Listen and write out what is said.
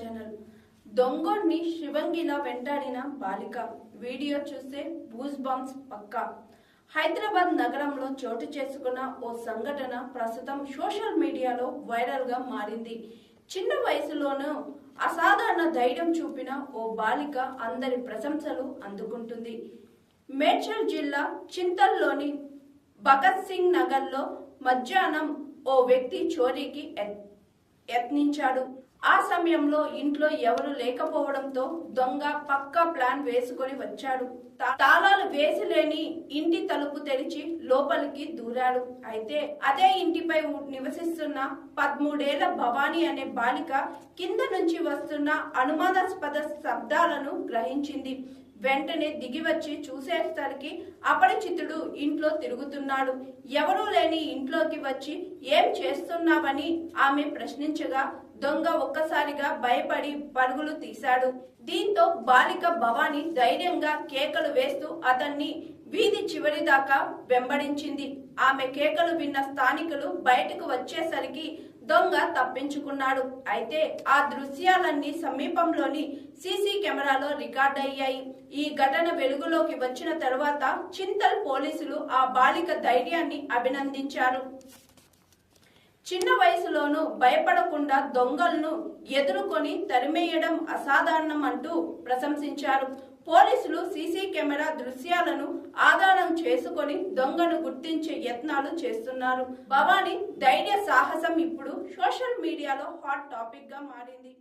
Channel. దొంగోడిని శివంగిలా వెంటాడిన బాలిక. వీడియో చూస్తే బూజ్ బాంబ్స్ పక్కా. హైదరాబాద్ నగరంలో చోటు చేసుకున్న ఓ సంఘటన ప్రస్తుతం సోషల్ మీడియాలో వైరల్గా మారింది. చిన్న వయసులోనూ అసాధారణ ధైర్యం చూపిన ఓ బాలిక అందరి ప్రశంసలు అందుకుంటుంది. మేడ్చల్ జిల్లా చింతల్లోని భగత్ సింగ్ నగర్లో మధ్యాహ్నం ఓ వ్యక్తి చోరీకి యత్నించాడు. ఆ సమయంలో ఇంట్లో ఎవరు లేకపోవడంతో దొంగ పక్కా ప్లాన్ వేసుకొని వచ్చాడు. తా- తాళాలు వేసిలేని ఇంటి తలుపు తెరిచి లోపలికి దూరాడు. అయితే అదే ఇంటిపై నివసిస్తున్న పదమూడేళ్ళ భవానీ అనే బాలిక కింద నుంచి వస్తున్న అనుమానాస్పద శబ్దాలను గ్రహించింది. వెంటనే దిగి వచ్చి చూసేసరికి అపరిచితుడు ఇంట్లో తిరుగుతున్నాడు. ఎవరూ లేని ఇంట్లోకి వచ్చి ఏం చేస్తున్నావని? ఆమె ప్రశ్నించగా దొంగ ఒక్కసారిగా భయపడి పరుగులు తీశాడు. దీంతో బాలిక భవాని ధైర్యంగా కేకలు వేస్తూ అతన్ని వీధి చివరి దాకా వెంబడించింది. ఆమె కేకలు విన్న స్థానికులు బయటకు వచ్చేసరికి దొంగ తప్పించుకున్నాడు. అయితే ఆ దృశ్యాలన్నీ సమీపంలోని సీసీ కెమెరాలో రికార్డ్ అయ్యాయి. ఈ ఘటన వెలుగులోకి వచ్చిన తర్వాత చింతల్ పోలీసులు ఆ బాలిక ధైర్యాన్ని అభినందించారు. చిన్న వయసులోనూ భయపడకుండా దొంగలను ఎదుర్కొని తరిమేయడం అసాధారణం అంటూ ప్రశంసించారు. పోలీసులు సీసీ కెమెరా దృశ్యాలను ఆధారం చేసుకొని దొంగను గుర్తించే యత్నాలు చేస్తున్నారు. భవానీ ధైర్య సాహస మీడియాలో హాట్ టాపిక్గా మారింది.